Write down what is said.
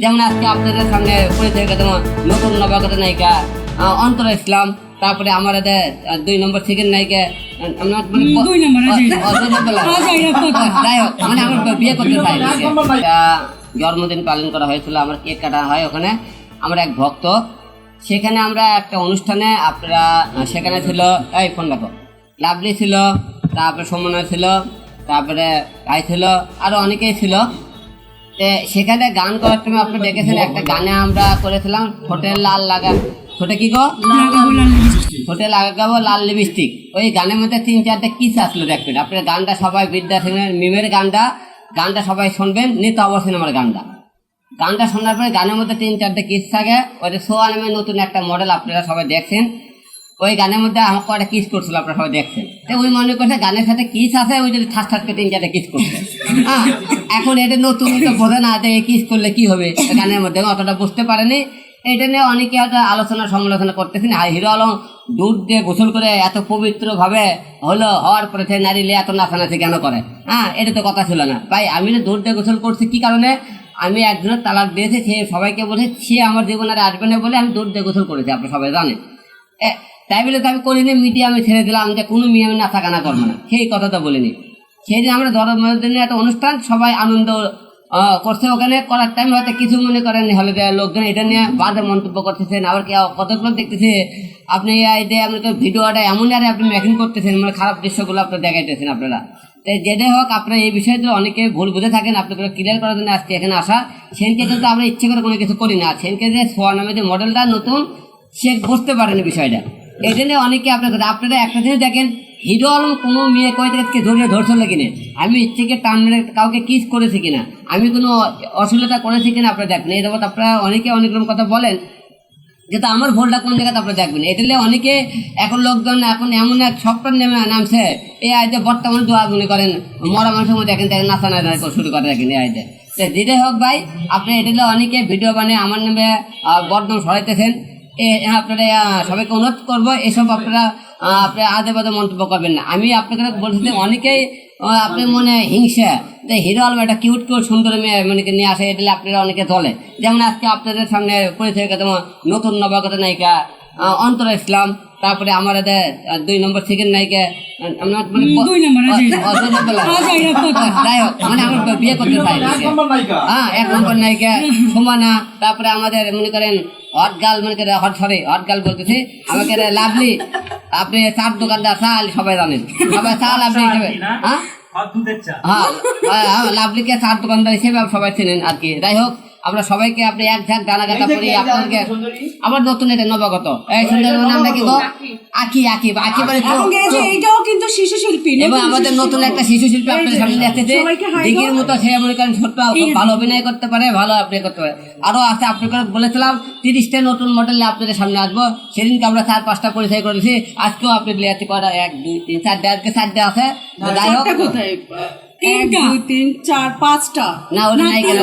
যেমন আজকে আপনাদের সামনে পরিচয় দেবো নতুন নবাগত নায়িকা অন্তর ইসলাম তারপরে আমার দুই নম্বর সেকেন্ড নায়িকা জন্মদিন পালন করা হয়েছিল আমার কেক কাটা হয় ওখানে। আমার এক ভক্ত সেখানে আমরা একটা অনুষ্ঠানে আপনারা সেখানে ছিল এই ফোন রাখো। লাভলি ছিল তারপরে সমন্বয় ছিল তারপরে আই ছিল আরও অনেকেই ছিল। সেখানে গান করার সময় আপনি দেখেছেন একটা গানে আমরা করেছিলাম ঠোঁটে লাল লাগা। ঠোঁটে কি গো? ঠোঁটে লাগাবো লাল লিপস্টিক ওই গানের মধ্যে তিন চারটে কিস আসলো দেখবেন আপনার গানটা সবাই বিদ্যা সিংহের মিমের গানটা গানটা সবাই শুনবেন নিত অবশ্য আমার গানটা। গানটা শোনার পরে গানের মধ্যে তিন চারটে কিস থাকে। ওইটা সো আলমের নতুন একটা মডেল আপনারা সবাই দেখছেন। ওই গানের মধ্যে আমাকে কয়টা কিস করছিল আপনারা সবাই দেখছেন। ওই মনে করছে গানের সাথে কিস আছে, ওই যদি ঠাস ঠাস করে চারটে কিস করছে। হ্যাঁ এখন এটা নতুন তো বোঝে না যে কিস করলে কি হবে, গানের মধ্যে অতটা বুঝতে পারেনি। এটা নিয়ে অনেকে হয়তো আলোচনা সমালোচনা করতেছেন আর হিরো আলম দুধ দিয়ে গোসল করে এত পবিত্র ভাবে হলো হওয়ার পরে সে নারী লিয়ে এত নাচানাচি কেন করে? হ্যাঁ এটা তো কথা ছিল না। ভাই, আমি তো দুধ দিয়ে গোসল করছি, কি কারণে? আমি একজনের তালাক দিয়েছি, সে সবাইকে বলে সে আমার জীবনে আসবে না বলে আমি দুধ দিয়ে গোসল করেছি, আপনারা সবাই জানেন। তাই বলে তো আমি করিনি মিডিয়া আমি ছেড়ে দিলাম যে কোনো মেয়ে আমি নাচা গানা করব না। সেই কথাটা বলিনি। সেই দিন আমরা জন্মদিনের একটা অনুষ্ঠান, সবাই আনন্দ করছে। ওখানে করার টাইম হয়তো কিছু মনে করেন হলে লোকজন, এটা নিয়ে বাজে মন্তব্য করতেছেন, আবার কেউ কতগুলো দেখতেছে? আপনি যে আপনার ভিডিওটা এমন আরে আপনি মেকিং করতেছেন মানে খারাপ দৃশ্যগুলো আপনি দেখাইতেছেন আপনারা। তাই যেটাই হোক, আপনারা এই বিষয়গুলো অনেকে ভুল বুঝে থাকেন আপনাদের ক্লিয়ার করার জন্য আজকে এখানে আসা। সেনকে কিন্তু আমরা ইচ্ছে করে কোনো কিছু করি না। সেনকে যে সোয়া নামে যে মডেলটা নতুন, সে বুঝতে পারেনি বিষয়টা। এই জন্য অনেকে আপনার আপনারা একটা জিনিস দেখেন, হিরো আলম কোনো মেয়ে কয় থেকে ধরিয়ে ধরছিল কিনা? আমি ইচ্ছেকে টান কাউকে কিস করেছি কিনা? আমি কোনো অশ্লীলতা করেছি কিনা আপনারা দেখবেন এই জগৎ আপনারা অনেকে অনেক রকম কথা বলেন যেটা আমার ভুলটা কোন জায়গাতে আপনারা দেখবেন? এটা অনেকে এখন লোকজন এখন এমন এক সফটওয়্যার নেমে নামছে, এই আইতে বর্তমানে দোয়া মনে করেন, মরা মানুষের মধ্যে দেখেন দেখেন নাচা না শুরু করে দেখেন, এই আইতে তো যেটাই হোক ভাই, আপনি এটা অনেকে ভিডিও বানিয়ে আমার নামে বদনাম সরাইতেছেন আপনারা সবাইকে অনুরোধ করব, এসব আপনারা আপনারা আপনি আদে বাদে মন্তব্য করবেন না। আমি আপনাকে বলছি যে অনেকেই আপনি আপনার মনে হিংসা, যে হিরো আলম একটা কিউট কিউট সুন্দর মেয়ে মানে নিয়ে আসে, এটা আপনারা অনেকে চলে যেমন আজকে আপনাদের সামনে পরিচয় নতুন নবাগত নায়িকা অন্তরা ইসলাম। তারপরে আমার আহ, দুই নম্বর সেকেন্ড নাইকে মানে দুই নম্বর, কথা। যাই হোক মানে আমরা বিয়ে করতে চাই হ্যাঁ এক নম্বর নায়িকা সুমানা তারপরে আমাদের মনে করেন হট গাল মনে করেন হট সরি হট গাল বলতেছি। আমাকে লাভলি আপনি চার দোকানদার চাল সবাই জানেন। সবাই চাল আপনি হিসেবে হ্যাঁ? হ্যাঁ হ্যাঁ, হ্যাঁ, লাভলিকে চার দোকানদার হিসেবে সবাই চেনেন আর কি। যাই হোক আমরা সবাইকে আপনি এক ঝাঁক দানা কাটা করি আপনাদেরকে আবার নতুন এটা নবাগত। এই সুন্দর নামটা কি আকি আকি আকি মানে এইটাও কিন্তু শিশু শিল্পী এবং আমাদের নতুন একটা শিশু শিল্পী আপনাদের সামনে দেখতেছে hi মতো সে মনে করেন ছোট্ট ভালো অভিনয় করতে পারে ভালো আপনি করতে পারে। আরও আছে আপনাকে বলেছিলাম তিরিশটা নতুন মডেল আপনাদের সামনে আসব। সেদিনকে আমরা চার পাঁচটা পরিচয় করেছি। আজকেও আপনি লিয়াতে করা এক দুই তিন চারটে। আজকে চারটে আছে। যাই হোক। এক দুই তিন চার পাঁচটা? না ওটা নাই কেন?